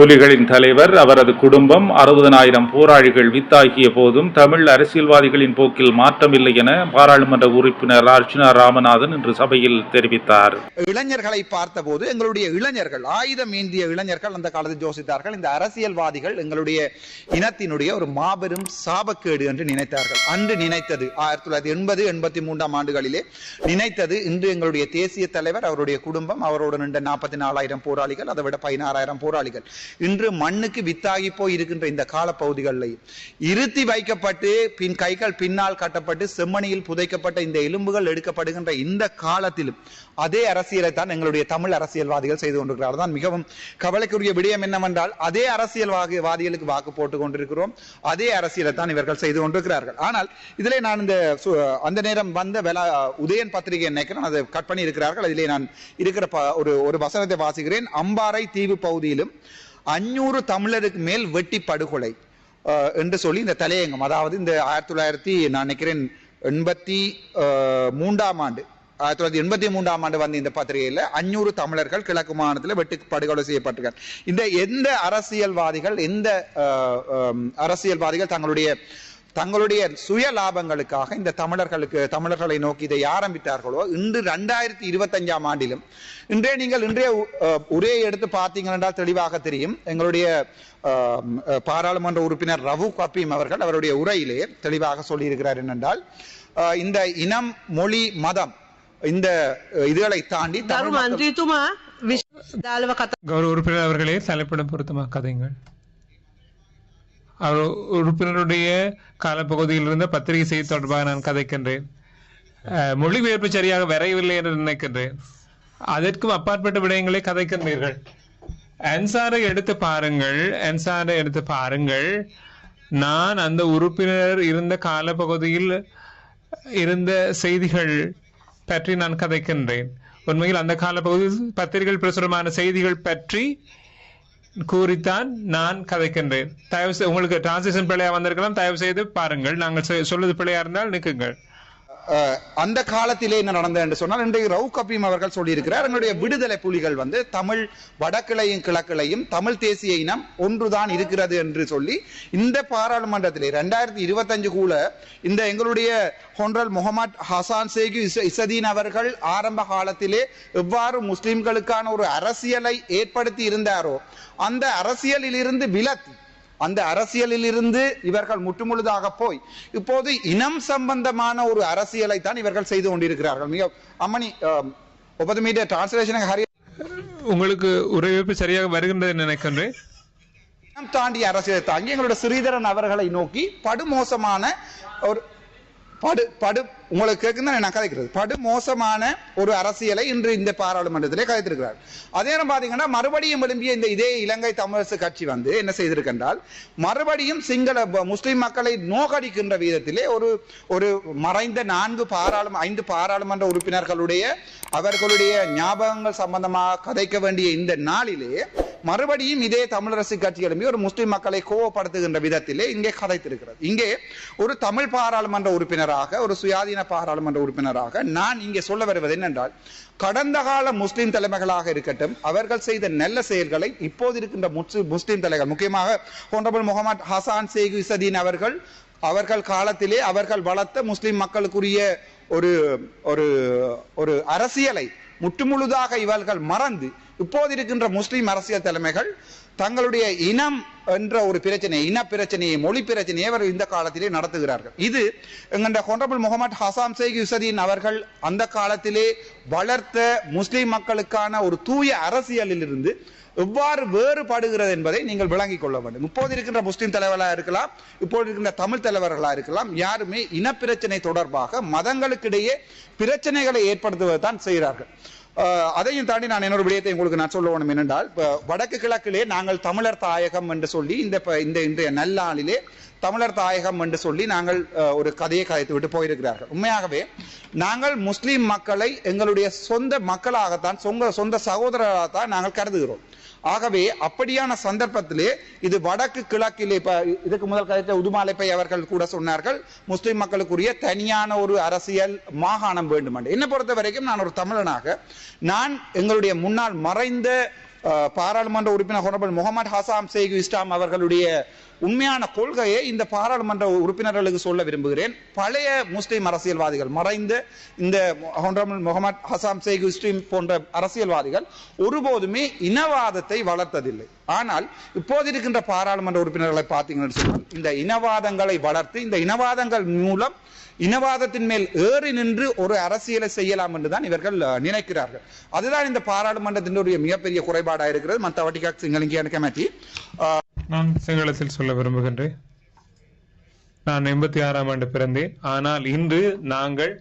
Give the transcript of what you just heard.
புலிகளின் தலைவர் அவரது குடும்பம் அறுபதனாயிரம் போராளிகள் வித்தாகிய போதும் தமிழ் அரசியல்வாதிகளின் போக்கில் மாற்றமில்லை என பாராளுமன்ற உறுப்பினர் அர்ச்சுனா ராமநாதன் இன்று சபையில் தெரிவித்தார். இளைஞர்களை பார்த்தபோது எங்களுடைய இளைஞர்கள் ஆயுதம் ஏந்திய இளைஞர்கள் அந்த காலத்தில் யோசித்தார்கள் இந்த அரசியல்வாதிகள் எங்களுடைய இனத்தினுடைய ஒரு மாபெரும் சாபக்கேடு என்று நினைத்தார்கள். அன்று நினைத்தது ஆயிரத்தி தொள்ளாயிரத்தி எண்பது எண்பத்தி மூன்றாம் ஆண்டுகளிலே நினைத்தது இன்று எங்களுடைய தேசிய தலைவர் அவருடைய குடும்பம் அவரோடு நின்ற நாற்பத்தி நாலாயிரம் போராளிகள் அதை விட பதினாறாயிரம் போராளிகள். இன்று மண்ணுக்கு வித்தாகி போய் இருக்கின்ற இந்த காலப்பகுதிகளில் இருத்தி வைக்கப்பட்டு பின் கைகள் பின்னால் கட்டப்பட்டு செம்மணியில் புதைக்கப்பட்ட இந்த எலும்புகள் எடுக்கப்படுகின்ற இந்த காலத்திலும் அதே அரசியலை தான் எங்களுடைய தமிழ் அரசியல்வாதிகள் செய்து கொண்டிருக்கிறார் தான் மிகவும் கவலைக்குரிய விடயம் என்னவென்றால் அதே அரசியல்வாதிகளுக்கு வாக்கு போட்டுக் கொண்டிருக்கிறோம். அதே அரசியலை தான் இவர்கள் செய்து கொண்டிருக்கிறார்கள். ஆனால் இதிலே நான் இந்த சு- அந்த நேரம் வந்த வெலா உதயன் பத்திரிகை நினைக்கிறேன் அதை கட் பண்ணி இருக்கிறார்கள் அதிலே நான் இருக்கிற ப- ஒரு ஒரு வசனத்தை வாசிக்கிறேன். அம்பாறை தீவு பகுதியிலும் அஞ்சூறு தமிழருக்கு மேல் வெட்டி படுகொலை. என்று சொல்லி இந்த தலையங்கம் அதாவது இந்த ஆயிரத்தி தொள்ளாயிரத்தி நான் நினைக்கிறேன் எண்பத்தி மூன்றாம் ஆண்டு ஆயிரத்தி தொள்ளாயிரத்தி எண்பத்தி மூன்றாம் ஆண்டு வந்த இந்த பத்திரிகையில் அஞ்சூறு தமிழர்கள் கிழக்கு மாநிலத்தில் வெட்டி படுகொலை செய்யப்பட்டிருக்கார் இந்த எந்த அரசியல்வாதிகள் எந்த அரசியல்வாதிகள் தங்களுடைய தங்களுடைய சுய லாபங்களுக்காக இந்த தமிழர்களுக்கு தமிழர்களை நோக்கி இதை ஆரம்பித்தார்களோ இன்று ரெண்டாயிரத்தி இருபத்தஞ்சாம் ஆண்டிலும் இன்றே நீங்கள் இன்றைய உரையை எடுத்து பார்த்தீங்கள் என்றால் தெளிவாக தெரியும். எங்களுடைய பாராளுமன்ற உறுப்பினர் ரவு கபீம் அவர்கள் அவருடைய உரையிலே தெளிவாக சொல்லியிருக்கிறார் என்னென்றால் இந்த இனம் மொழி மதம் இந்த இதுகளை தாண்டி கௌரவ உறுப்பினர் அவர்களே தலைப்படம் பொருத்தமா கதைங்கள் உறுப்பினருடைய காலப்பகுதியில் இருந்த பத்திரிகை செய்தி தொடர்பாக நான் கதைக்கின்றேன். மொழிபெயர்ப்பு சரியாக வரையவில்லை என்று நினைக்கின்றேன். அதற்கும் அப்பாற்பட்ட விடயங்களை கதைக்கின்றீர்கள். அன்சாரை எடுத்து பாருங்கள். அன்சாரை எடுத்து பாருங்கள். நான் அந்த உறுப்பினர் இருந்த காலப்பகுதியில் இருந்த செய்திகள் பற்றி நான் கதைக்கின்றேன். உண்மையில் அந்த காலப்பகுதியில் பத்திரிகைகள் பிரசுரமான செய்திகள் பற்றி கூறித்தான் நான் கதைக்கின்றேன். தயவு செய்து உங்களுக்கு டிரான்ஸ்லேஷன் பிள்ளையா வந்திருக்கலாம். தயவு செய்து பாருங்கள். நாங்கள் செ- பிள்ளையா இருந்தால் நிற்குங்கள். அந்த காலத்திலே என்ன நடந்தது என்று சொன்னால் இன்றைக்கு ரவு கபீம் அவர்கள் சொல்லியிருக்கிறார் எங்களுடைய விடுதலை புலிகள் வந்து தமிழ் வடக்கிளையும் கிழக்கிளையும் தமிழ் தேசிய இனம் ஒன்றுதான் இருக்கிறது என்று சொல்லி இந்த பாராளுமன்றத்திலே ரெண்டாயிரத்தி இருபத்தஞ்சு கூட இந்த எங்களுடைய ஹொன்ரல் முகமது ஹசான் சேகு இசதீன் அவர்கள் ஆரம்ப காலத்திலே எவ்வாறு முஸ்லிம்களுக்கான ஒரு அரசியலை ஏற்படுத்தி இருந்தாரோ அந்த அரசியலில் இருந்து விலத்தி அந்த அரசியலில் இருந்து இவர்கள் முற்றுமுழுதாக போய் இப்போது இனம் சம்பந்தமான ஒரு அரசியலை தான் இவர்கள் செய்து கொண்டிருக்கிறார்கள். மிக அம்மணி ஒன்பது மீட்டர் டிரான்ஸ்லேஷன் ஹரி உங்களுக்கு உரைவிப்பு சரியாக வருகின்றது நினைக்கின்றேன். தாண்டிய அரசியலை தாங்கி எங்களுடைய ஸ்ரீதரன் அவர்களை நோக்கி படுமோசமான ஒரு படு படு. உங்களுக்கு கேட்குதான் நான் கதைக்கிறது. படு மோசமான ஒரு அரசியலை இன்று இந்த பாராளுமன்றத்திலே கதைத்திருக்கிறார். அதே நேரம் பார்த்தீங்கன்னா மறுபடியும் விரும்பிய இந்த இதே இலங்கை தமிழரசு கட்சி வந்து என்ன செய்திருக்கின்றால் மறுபடியும் சிங்கள முஸ்லிம் மக்களை நோகடிக்கின்ற விதத்திலே ஒரு ஒரு மறைந்த நான்கு பாராளும ஐந்து பாராளுமன்ற உறுப்பினர்களுடைய அவர்களுடைய ஞாபகங்கள் சம்பந்தமாக கதைக்க வேண்டிய இந்த நாளிலே மறுபடியும் இதே தமிழரசு கட்சி எழுப்பி ஒரு முஸ்லிம் மக்களை கோவப்படுத்துகின்ற விதத்திலே இங்கே கதைத்திருக்கிறது. இங்கே ஒரு தமிழ் பாராளுமன்ற உறுப்பினராக ஒரு சுயாதீன பாராளுமன்ற உறுப்பினராக நான் இங்கே சொல்ல வருவது என்னென்றால் கடந்த கால முஸ்லிம் தலைமைகளாக இருக்கட்டும் அவர்கள் செய்த நல்ல செயல்களை இப்போது இருக்கின்ற முஸ்லிம் முஸ்லீம் தலைவர் முக்கியமாக ஹோனரபிள் முகமது ஹசான் சேகு இசதீன் அவர்கள் அவர்கள் காலத்திலே அவர்கள் வளர்த்த முஸ்லிம் மக்களுக்குரிய ஒரு ஒரு ஒரு அரசியலை முற்றுமுழுதாக இவர்கள் மறந்து இப்போது இருக்கின்ற முஸ்லீம் அரசியல் தலைமைகள் தங்களுடைய இனம் என்ற ஒரு பிரச்சனை இன பிரச்சனையை மொழி பிரச்சனையை அவர் இந்த காலத்திலே நடத்துகிறார்கள். இது எங்கண்ட ஹொனரபிள் முகமது ஹசாம் சேக் யுசதீன் அவர்கள் அந்த காலத்திலே வளர்த்த முஸ்லீம் மக்களுக்கான ஒரு தூய அரசியலில் இருந்து எவ்வாறு வேறுபடுகிறது என்பதை நீங்கள் விளங்கிக் கொள்ள வேண்டும். இப்போது இருக்கின்ற முஸ்லீம் தலைவர்களாக இருக்கலாம் இப்போது இருக்கின்ற தமிழ் தலைவர்களாக இருக்கலாம் யாருமே இனப்பிரச்சனை தொடர்பாக மதங்களுக்கிடையே பிரச்சனைகளை ஏற்படுத்துவது தான் செய்கிறார்கள். அதையும் தாண்டி நான் இன்னொரு விடயத்தை உங்களுக்கு நான் சொல்ல வேணும் என்னென்றால் வடக்கு கிழக்கிலே நாங்கள் தமிழர் தாயகம் என்று சொல்லி இந்த இந்த இன்றைய நல்லாளிலே தமிழர் தாயகம் என்று சொல்லி நாங்கள் ஒரு கதையை கதைத்து விட்டு போயிருக்கிறார்கள். உண்மையாகவே நாங்கள் முஸ்லீம் மக்களை எங்களுடைய சொந்த மக்களாகத்தான் சொந்த சொந்த சகோதரராகத்தான் நாங்கள் கருதுகிறோம். ஆகவே அப்படியான சந்தர்ப்பத்திலே இது வடக்கு கிழக்கிலே இப்ப இதுக்கு முதல் கதைத்த உதுமாலைப்பை அவர்கள் கூட சொன்னார்கள். முஸ்லிம் மக்களுக்குரிய தனியான ஒரு அரசியல் மாகாணம் வேண்டும் என்று என்னை பொறுத்த வரைக்கும் நான் ஒரு தமிழனாக நான் எங்களுடைய முன்னால் மறைந்த பாராளுமன்ற உறுப்பினர் ஹொனபல் முகமது ஹசாம் சேகு இஸ்லாம் அவர்களுடைய உண்மையான கொள்கையை இந்த பாராளுமன்ற உறுப்பினர்களுக்கு சொல்ல விரும்புகிறேன். பழைய முஸ்லீம் அரசியல்வாதிகள் மறைந்த இந்த ஹொனரபிள் முகமது ஹசாம் சேகு இஸ்லீம் போன்ற அரசியல்வாதிகள் ஒருபோதுமே இனவாதத்தை வளர்த்ததில்லை. ஆனால் இப்போது இருக்கின்ற பாராளுமன்ற உறுப்பினர்களை பார்த்தீங்கன்னு சொன்னால் இந்த இனவாதங்களை வளர்த்து இந்த இனவாதங்கள் மூலம் இனவாதத்தின் மேல் ஏறி நின்று ஒரு அரசியலை செய்யலாம் என்றுதான் இவர்கள் அஹ், நினைக்கிறார்கள். அதுதான் இந்த பாராளுமன்றத்தினுடைய மிகப்பெரிய குறைபாடாக இருக்கிறது. மற்ற வட்டிகா சிங்களிங்கியான கமிட்டி. நான் சிங்களத்தில் சொல்ல விரும்புகின்றேன். நான் எண்பத்தி ஆறாம் ஆண்டு பிறந்தேன். ஆனால் இன்று நாங்கள்